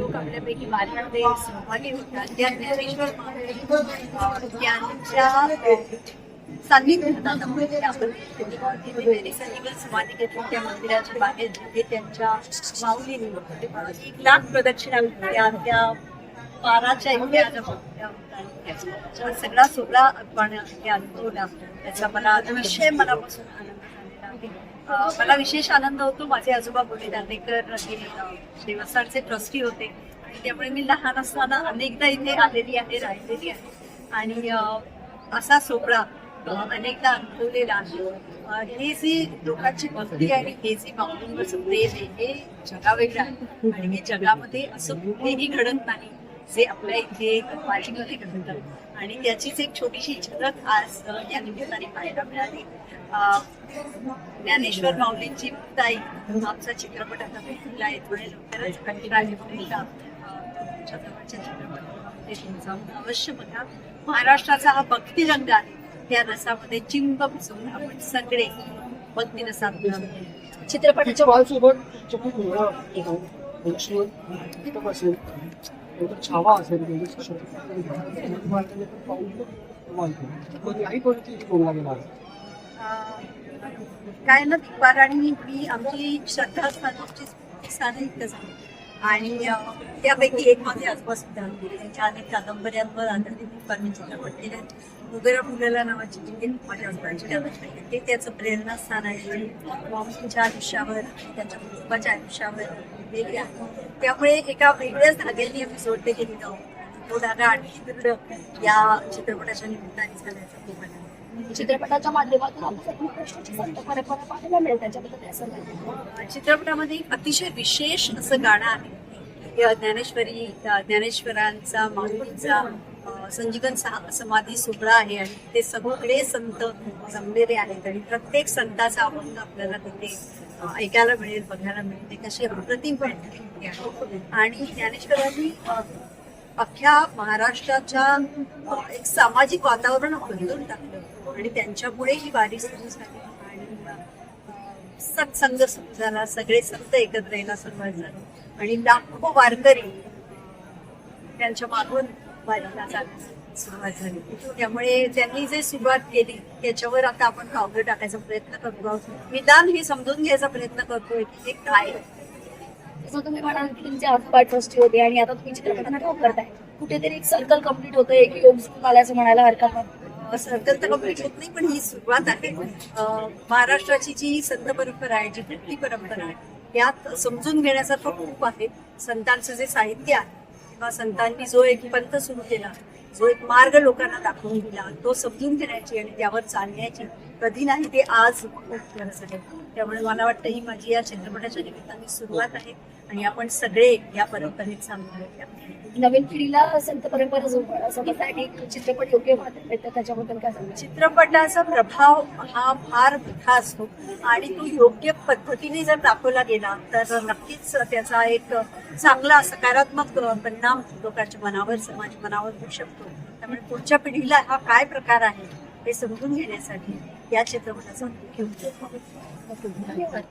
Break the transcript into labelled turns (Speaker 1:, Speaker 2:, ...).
Speaker 1: लोक आपल्यापैकी वारीमध्ये सहभागी होतात. त्या ज्ञानेश्वर महाराज सान्निध्यात आता आपण त्या मंदिराच्या बाहेर जिथे त्यांच्या माऊलीने एक लाख प्रदक्षिणा त्या पाराच्या इथे सगळा सोहळा आपण इथे अनुभवला त्याचा मला अतिशय मनापासून आनंद मला विशेष आनंद होतो. माझे आजोबा बोले दांडेकर हे देवस्थानचे ट्रस्टी होते. आणि त्यामुळे मी लहान असताना अनेकदा इथे आलेली आहे राहिलेली आहे. आणि असा सोहळा अनेकदा अनुभवलेला आहे. हे जी लोकांची भक्ती आणि हे जी माऊलींवरचं प्रेम आहे हे जगावेगळं आहे. आणि हे जगामध्ये असं कुठेही घडत नाही. जे आपल्या इथे वाशिममध्ये घडतं आणि त्याचीच एक छोटीशी झलक आज या निमित्ताने पाहायला मिळाली ज्ञानेश्वर माऊलींची ताई आमचा चित्रपट आता भेटला येतो आहे लवकरच कंटिन्यू आहे अवश्य बघा महाराष्ट्राचा हा भक्ती रंग आहे त्या रसामध्ये चिंब भिजवून आपण सगळे भक्ती रसात मिळवतो.
Speaker 2: चित्रपटाच्या
Speaker 3: बाळसोबत खूप असेल त्याचा छावा असेल काही परिस्थिती बोलला गेला
Speaker 1: काय ना दीपार आणि मी आमची श्रद्धास्थानाची स्थान इथंच आहे आणि त्यापैकी एक माझे आजोबा सुद्धा त्यांच्या अनेक कादंबऱ्यांवर आधारित तुकारांनी चित्रपट केले मुगरा फुलेला नावाची जी माझ्या आजोबांची ते त्याचं प्रेरणास्थान आहे त्यांच्या आयुष्यावर त्यांच्या कुटुंबाच्या आयुष्यावर वेगळी आहे त्यामुळे एका वेगळ्याच धाग्याने आम्ही जोडले गेलेलो आहोत तो धागा आणखी दृढ या चित्रपटाच्या निमित्ताने झाल्याचं आहे.
Speaker 2: चित्रपटाच्या माध्यमातून परंपरा
Speaker 1: चित्रपटामध्ये एक अतिशय विशेष असं गाणं आहे. ज्ञानेश्वरी ज्ञानेश्वरांचा माऊलींचा अ, संजीवन समाधी सोहळा आहे आणि ते सगळे संत जमलेले आहेत आणि प्रत्येक संताचा अभंग आपल्याला तिथे ऐकायला मिळेल बघायला मिळेल. एक अशी अप्रतिम भेट आणि ज्ञानेश्वरांनी अख्ख्या महाराष्ट्राच्या एक सामाजिक वातावरण बदलून टाकलं. आणि त्यांच्यामुळे ही वारी सुरू झाली. आणि सत्संग सुरू झाला. सगळे संत एकत्र यायला सुरुवात झाली. आणि लाखो वारकरी त्यांच्या मागून वारीला जाण्यास सुरुवात झाली. त्यामुळे त्यांनी जे सुरुवात केली त्याच्यावर आता आपण पावलं टाकायचा प्रयत्न करतो. आहोत निदान हे समजून घ्यायचा प्रयत्न करतोय की हे काय.
Speaker 2: जसं तुम्ही म्हणाल की तुमचे आजोबा ट्रस्टी होते आणि आता तुम्ही चित्रपटांना काम करताय. कुठेतरी एक सर्कल कंप्लीट होतं एक योग सुरू आल्याचं म्हणायला हरकत नाही.
Speaker 1: सर्कल तर कंप्लीट होत नाही पण ही सुरुवात आहे. महाराष्ट्राची जी संत परंपरा आहे जी भक्ती परंपरा आहे यात समजून घेण्यासारखं खूप आहे. संतांचं जे साहित्य आहे किंवा संतांनी जो एक पंथ सुरू केला जो एक मार्ग लोकांना दाखवून दिला तो समजून घेण्याची आणि त्यावर चालण्याची कधी नाही ते आज खूप गरज आहे त्यामुळे मला वाटतं ही माझी या चित्रपटाच्या निमित्ताने सुरुवात आहे आणि आपण सगळे या परंपरेत सामील आहोत.
Speaker 2: नवीन पिढीला संत परंपरा जोपासण्यासाठी चित्रपट योग्य वाटत त्याच्याबद्दल काय सांगाल?
Speaker 1: चित्रपटाचा प्रभाव हा फार मोठा असतो. आणि तो योग्य पद्धतीने जर दाखवला गेला तर नक्कीच त्याचा एक चांगला सकारात्मक परिणाम लोकांच्या मनावर समाज मनावर होऊ शकतो. त्यामुळे पुढच्या पिढीला हा काय प्रकार आहे हे समजून घेण्यासाठी या चित्रपटाचा.
Speaker 2: धन्यवाद.